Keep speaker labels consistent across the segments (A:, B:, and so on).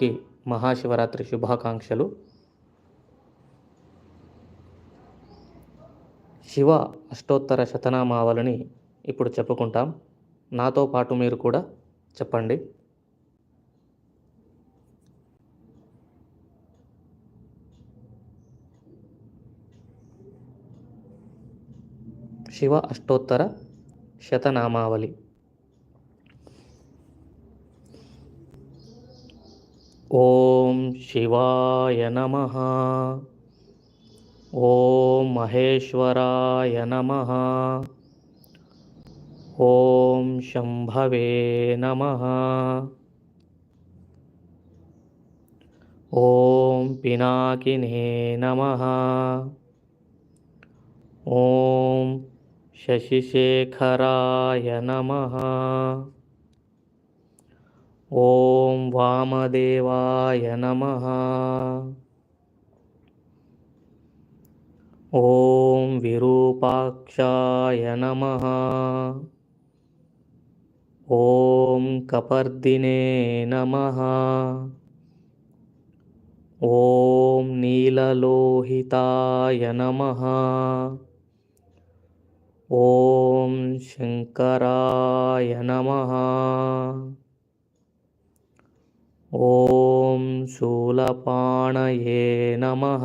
A: కి మహాశివరాత్రి శుభాకాంక్షలు. శివ అష్టోత్తర శతనామావళిని ఇప్పుడు చెప్పుకుంటాం. నాతో పాటు మీరు కూడా చెప్పండి. శివ అష్టోత్తర శతనామావళి. ఓం శివాయ నమ ఓం మహేశ్వరాయ నమ ఓం శంభవే నమ ఓం పినాకినే నమ ఓం శశిశేఖరాయ నమ ॐ वामदेवाय नमः। ॐ विरूपाक्षाय नमः। ॐ कपर्दिने नमः। ॐ नीललोहिताय नमः। ॐ शङ्कराय नमः। ॐ शूलपाणये नमः।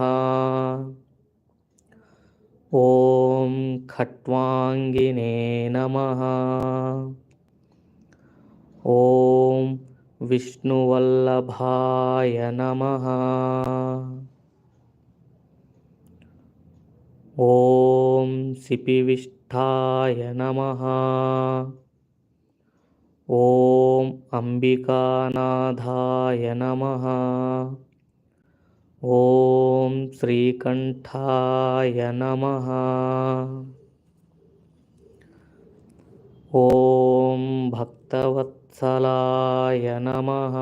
A: ॐ खट्वाङ्गिने नमः। ॐ विष्णुवल्लभाय नमः। ॐ सिपिविष्ठाय नमः। ॐ अम्बिकानाथाय नमः। ॐ श्रीकण्ठाय नमः। ॐ भक्तवत्सलाय नमः।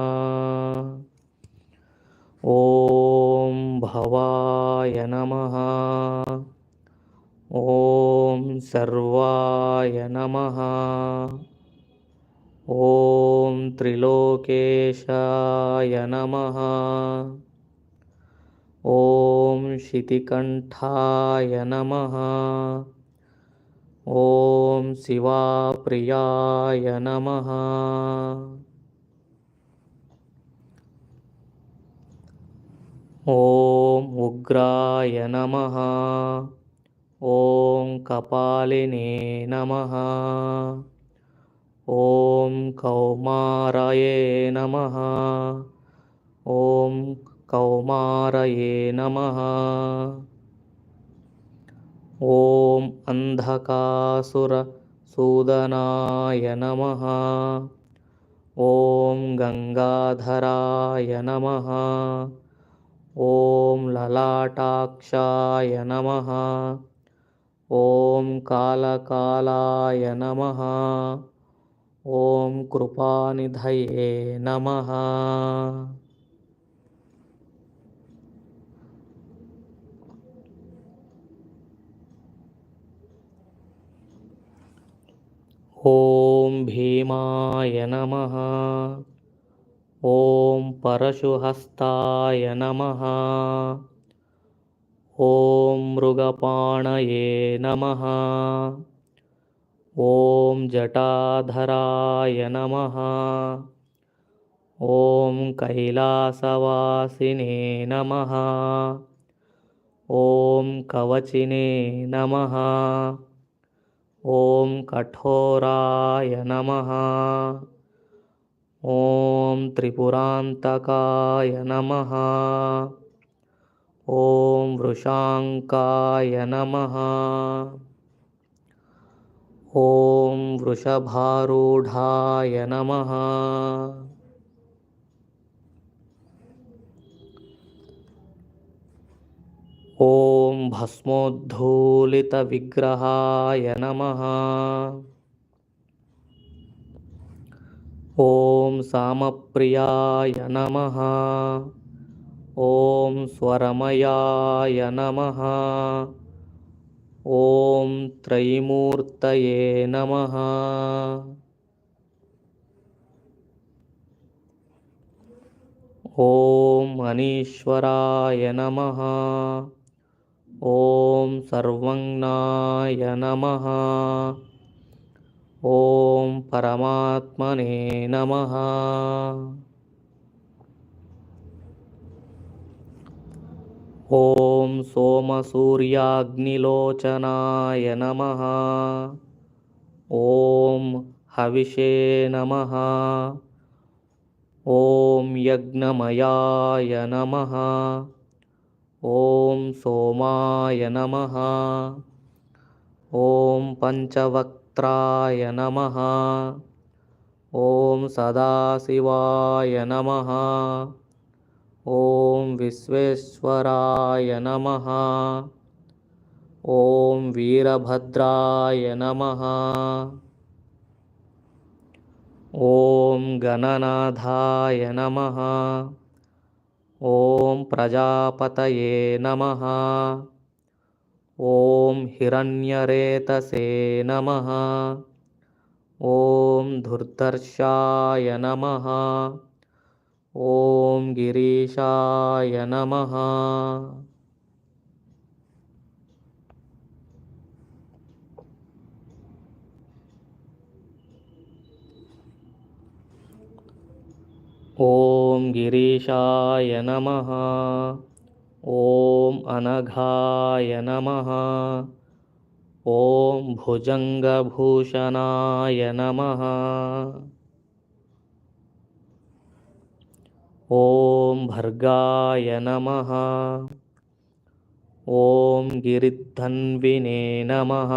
A: ॐ भवाय नमः। ॐ सर्वाय नमः। ॐ त्रिलोकेशाय नमः। ॐ शितिकण्ठाय नमः। ॐ शिवाप्रियाय नमः। ॐ उग्राय नमः। ॐ कपालिने नमः। ॐ कौमारये नमः। ॐ कौमारये नमः। ॐ अन्धकासुरसूदनाय नमः। ॐ गङ्गाधराय नमः। ॐ ललाटाक्षाय नमः। ॐ कालकालाय नमः। ॐ कृपानिधये नमः। ॐ भीमाय नमः। ॐ परशुहस्ताय नमः। ॐ मृगपाणये नमः। ॐ जटाधराय नमः। ॐ कैलासवासिने नमः। ॐ कवचिने नमः। ॐ कठोराय नमः। ॐ त्रिपुरान्तकाय नमः। ॐ वृषाङ्काय नमः। ॐ वृषभारूढाय नमः। ॐ भस्मोद्धूलितविग्रहाय नमः। ॐ सामप्रियाय नमः। ॐ स्वरमयाय नमः। ॐ त्रैमूर्तये नमः। ॐ अनीश्वराय नमः। ॐ सर्वङ्नाय नमः। ॐ परमात्मने नमः। ॐ सोमसूर्याग्निलोचनाय नमः। ॐ हविषे नमः। ॐ यज्ञमयाय नमः। ॐ सोमाय नमः। ॐ पञ्चवक्त्राय नमः। ॐ सदाशिवाय नमः ॐ विश्वेश्वराय नमः। ॐ वीरभद्राय नमः। ॐ गणनाथाय नमः। ॐ प्रजापतये नमः। ॐ हिरण्यरेतसे नमः। ॐ धुर्धर्षाय नमः ॐ गिरीशाय नमः। ॐ गिरीशाय नमः। ॐ अनघाय नमः। ॐ भुजङ्गभूषणाय नमः। ॐ भर्गाय नमः। ॐ गिरिधन्विने नमः।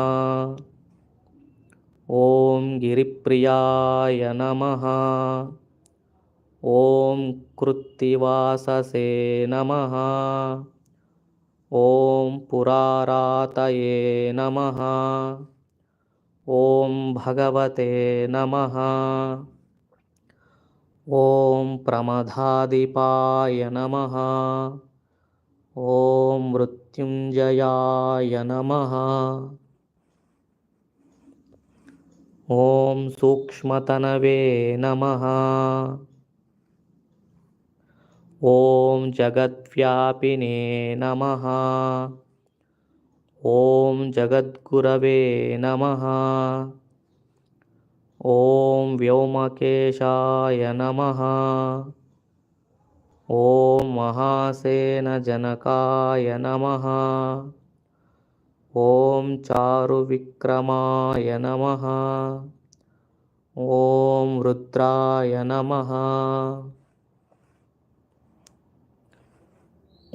A: ॐ गिरिप्रियाय नमः। ॐ कृत्तिवाससे नमः। ॐ पुरारातये नमः। ॐ भगवते नमः ॐ प्रमदादिपाय नमः। ॐ मृत्युञ्जयाय नमः। ॐ सूक्ष्मतनवे नमः। ॐ जगद्व्यापिने नमः। ॐ जगद्गुरवे नमः ॐ व्योमकेशाय नमः। ॐ महासेनजनकाय नमः। ॐ चारुविक्रमाय नमः। ॐ रुद्राय नमः।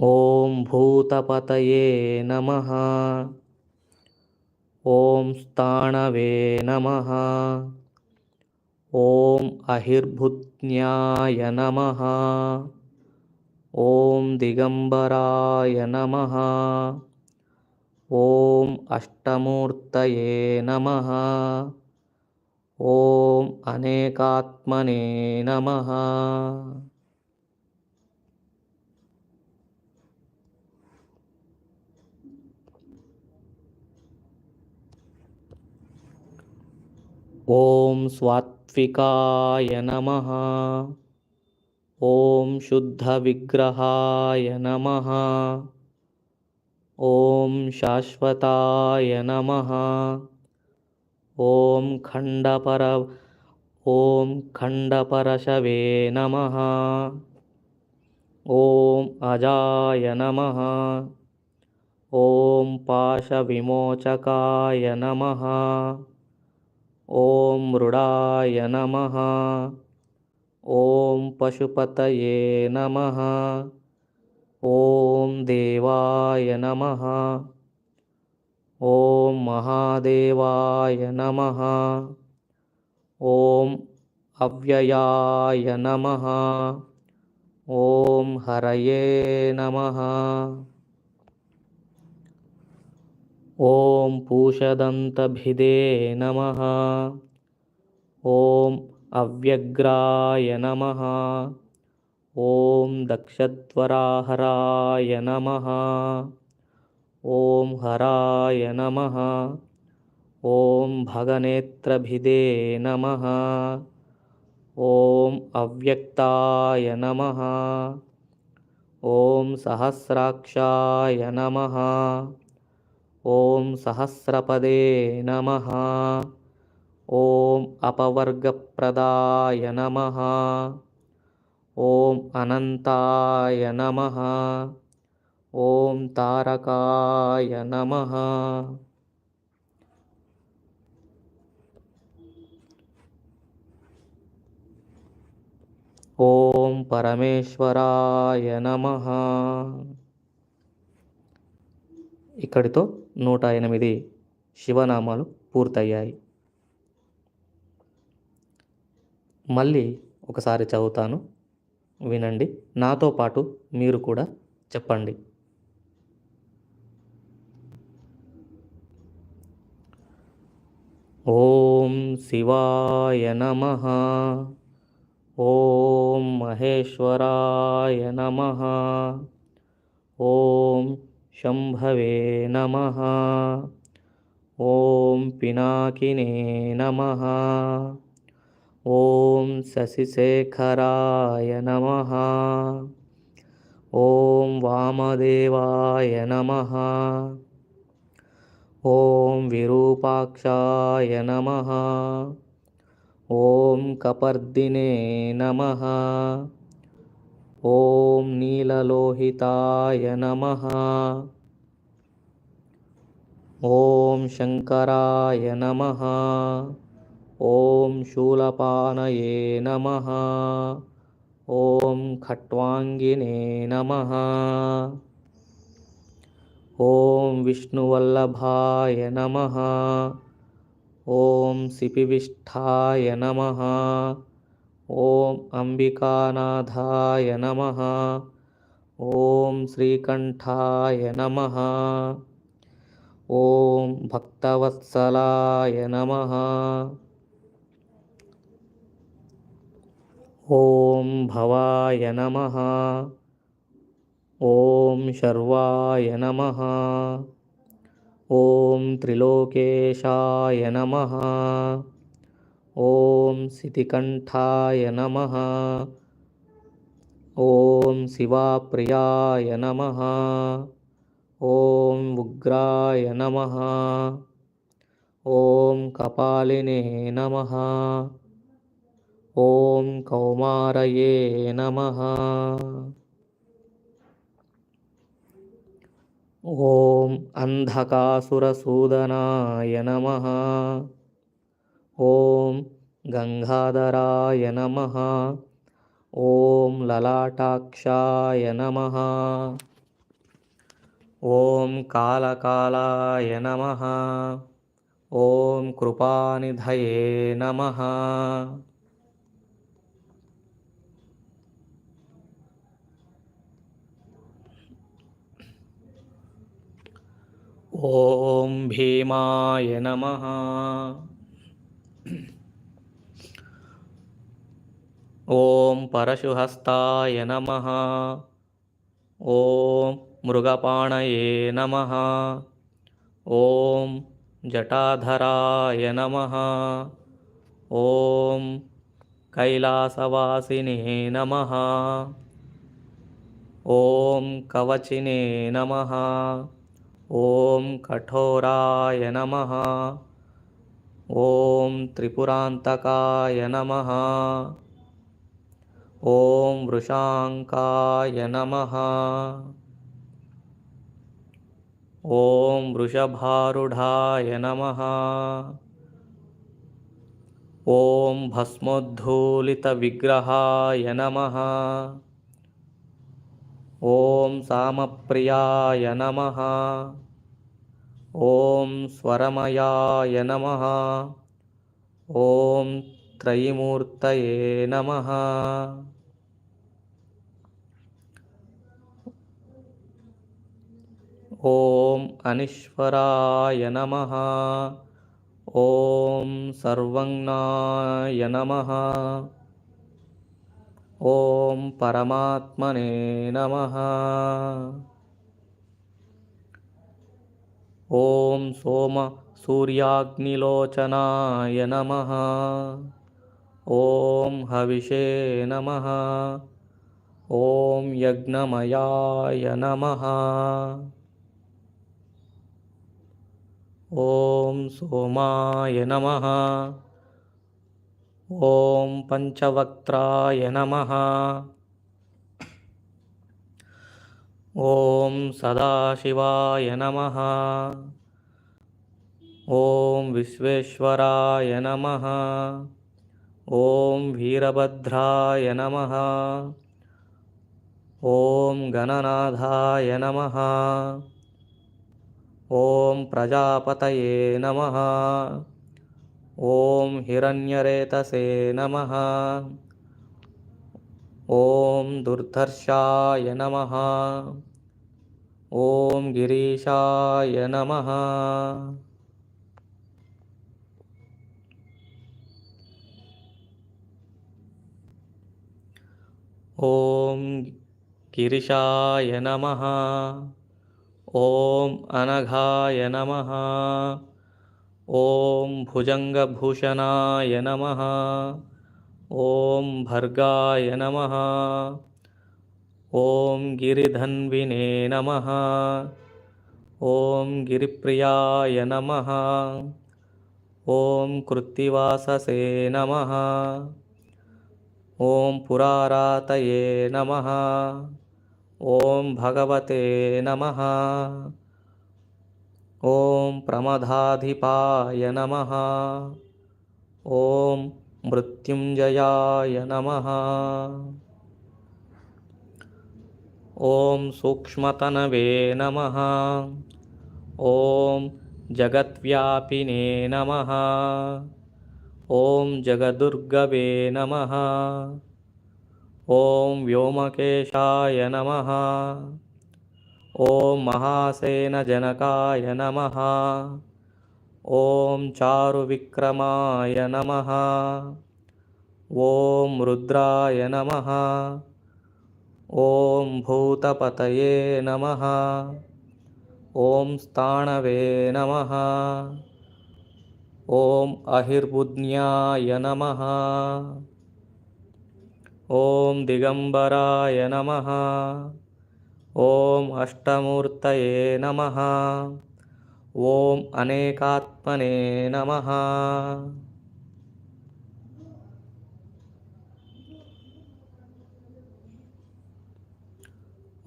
A: ॐ भूतपतये नमः। ॐ स्थाणवे नमः ॐ अहिर्भुज्ञाय नमः। ॐ दिगम्बराय नमः। ॐ अष्टमूर्तये नमः। ॐ अनेकात्मने नमः। ॐ स्वात्विकाय नमः। ॐ शुद्धविग्रहाय नमः। ॐ शाश्वताय नमः। ॐ खण्डपर ॐ खण्डपरशवे नमः। ॐ अजाय नमः। ॐ पाशविमोचकाय नमः ॐ मृडाय नमः। ॐ पशुपतये नमः। ॐ देवाय नमः। ॐ महादेवाय नमः। ॐ अव्ययाय नमः। ॐ हरये नमः ॐ पूषदन्तभिदे नमः। ॐ अव्यग्राय नमः। ॐ दक्षद्वराहराय नमः। ॐ हराय नमः। ॐ भगनेत्रभिदे नमः। ॐ अव्यक्ताय नमः। ॐ सहस्राक्षाय नमः ॐ सहस्रपदे नमः। ॐ अपवर्गप्रदाय नमः। ॐ अनन्ताय नमः। ॐ तारकाय नमः। ॐ परमेश्वराय नमः। ఇక్కడితో నూట ఎనిమిది శివనామాలు పూర్తయ్యాయి. మళ్ళీ ఒకసారి చదువుతాను. వినండి. నాతో పాటు మీరు కూడా చెప్పండి. ఓం శివాయ నమ. ఓం మహేశ్వరాయ నమ. ఓం शम्भवे नमः। ॐ पिनाकिने नमः। ॐ शशिशेखराय नमः। ॐ वामदेवाय नमः। ॐ विरूपाक्षाय नमः। ॐ कपर्दिने नमः ॐ नीललोहिताय नमः। ॐ शङ्कराय नमः। ॐ शूलपानये नमः। ॐ खट्वाङ्गिने नमः। ॐ विष्णुवल्लभाय नमः। ॐ सिपिविष्ठाय नमः ॐ अम्बिकानाथाय नमः। ॐ श्रीकण्ठाय नमः। ॐ भक्तवत्सलाय नमः। ॐ भवाय नमः। ॐ शर्वाय नमः। ॐ त्रिलोकेशाय नमः। ॐ सितिकण्ठाय नमः। ॐ शिवाप्रियाय नमः। ॐ उग्राय नमः। ॐ कपालिने नमः। ॐ कौमारये नमः। ॐ अन्धकासुरसूदनाय नमः ॐ गङ्गाधराय नमः ॐ ललाटाक्षाय नमः ॐ कालकालाय नमः ॐ कृपानिधये नमः ॐ भीमाय नमः ॐ परशुहस्ताय नमः ॐ मृगपाणये नमः ॐ जटाधराय नमः ॐ कैलासवासिने नमः ॐ कवचिने नमः ॐ कठोराय नमः ॐ त्रिपुरान्तकाय नमः ॐ वृषाङ्काय नमः ॐ वृषभारूढाय नमः ॐ भस्मोद्धूलितविग्रहाय नमः ॐ सामप्रियाय नमः ॐ स्वरमयाय नमः ॐ त्रयीमूर्तये नमः ॐ अनीश्वराय नमः ॐ सर्वज्ञाय नमः ॐ परमात्मने नमः ॐ सोम सूर्याग्निलोचनाय नमः। ॐ हविषे नमः। ॐ यज्ञमयाय नमः। ॐ सोमाय नमः। ॐ पञ्चवक्त्राय नमः ॐ सदाशिवाय नमः ॐ विश्वेश्वराय नमः ॐ वीरभद्राय नमः ॐ गणनाथाय नमः ॐ प्रजापतये नमः ॐ हिरण्यरेतसे नमः ॐ दुर्धर्षाय नमः ॐ गिरीशाय नमः। ॐ गिरिशाय नमः। ॐ अनघाय नमः। ॐ भुजङ्गभूषणाय नमः। ॐ भर्गाय नमः। ॐ गिरिधन्विने नमः। ॐ गिरिप्रियाय नमः। ॐ कृत्तिवाससे नमः। ॐ पुरारातये नमः। ॐ भगवते नमः। ॐ प्रमदाधिपाय नमः। ॐ मृत्युञ्जयाय नमः ॐ सूक्ष्मतनवे नमः। ॐ जगद्व्यापिने नमः। ॐ जगदुर्गवे नमः। ॐ व्योमकेशाय नमः। ॐ महासेनजनकाय नमः। ॐ चारुविक्रमाय नमः। ॐ रुद्राय नमः ॐ भूतपतये नमः। ॐ स्थाणवे नमः। ॐ अहिर्बुध्न्याय नमः। ॐ दिगम्बराय नमः। ॐ अष्टमूर्तये नमः। ॐ अनेकात्मने नमः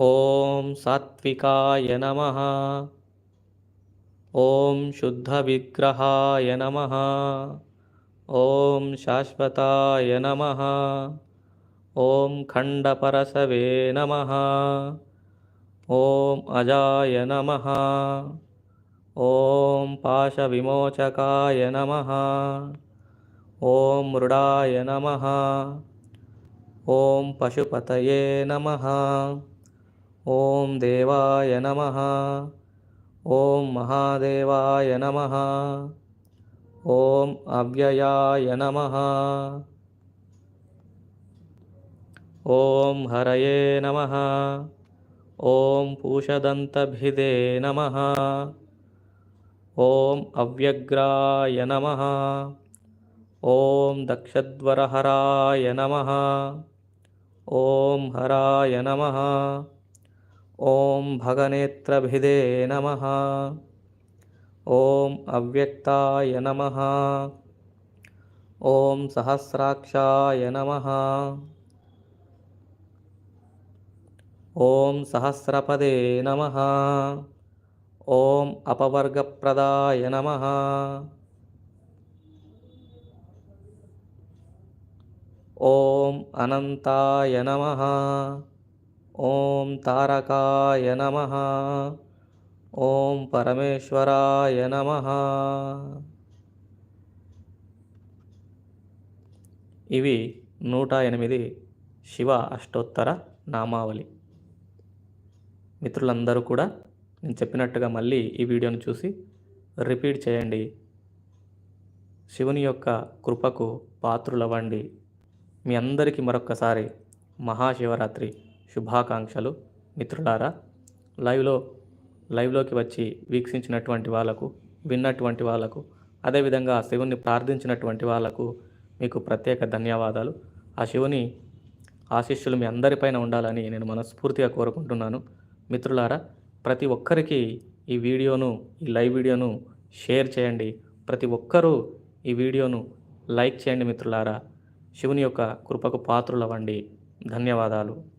A: ॐ सात्विकाय नमः ॐ शुद्धविग्रहाय नमः ॐ शाश्वताय नमः ॐ खण्डपरशवे नमः ॐ अजाय नमः ॐ पाशविमोचकाय नमः ॐ मृडाय नमः ॐ पशुपतये नमः ॐ देवाय नमः। ॐ महादेवाय नमः। ॐ अव्ययाय नमः। ॐ हरये नमः। ॐ पूषदन्तभिदे नमः। ॐ अव्यग्राय नमः। ॐ दक्षद्वरहराय नमः। ॐ हराय नमः। ॐ भगनेत्रभिदे नमः ॐ अव्यक्ताय नमः ॐ सहस्राक्षाय नमः ॐ सहस्रपदे नमः ॐ अपवर्गप्रदाय नमः ॐ अनन्ताय नमः ఓం తారకాయ నమ. ఓం పరమేశ్వరాయ నమ. ఇవి నూట ఎనిమిది శివ అష్టోత్తర నామావళి. మిత్రులందరూ కూడా నేను చెప్పినట్టుగా మళ్ళీ ఈ వీడియోను చూసి రిపీట్ చేయండి. శివుని యొక్క కృపకు పాత్రులవ్వండి. మీ అందరికీ మరొక్కసారి మహాశివరాత్రి. శుభాకాంక్షలు మిత్రులారా. లైవ్లో లైవ్లోకి వచ్చి వీక్షించినటువంటి వాళ్ళకు విన్నటువంటి వాళ్ళకు అదేవిధంగా శివుణ్ణి ప్రార్థించినటువంటి వాళ్ళకు మీకు ప్రత్యేక ధన్యవాదాలు. ఆ శివుని ఆశీస్సులు మీ అందరిపైన ఉండాలని నేను మనస్ఫూర్తిగా కోరుకుంటున్నాను. మిత్రులారా ప్రతి ఒక్కరికి ఈ వీడియోను ఈ లైవ్ వీడియోను షేర్ చేయండి. ప్రతి ఒక్కరూ ఈ వీడియోను లైక్ చేయండి మిత్రులారా. శివుని యొక్క కృపకు పాత్రులవ్వండి. ధన్యవాదాలు.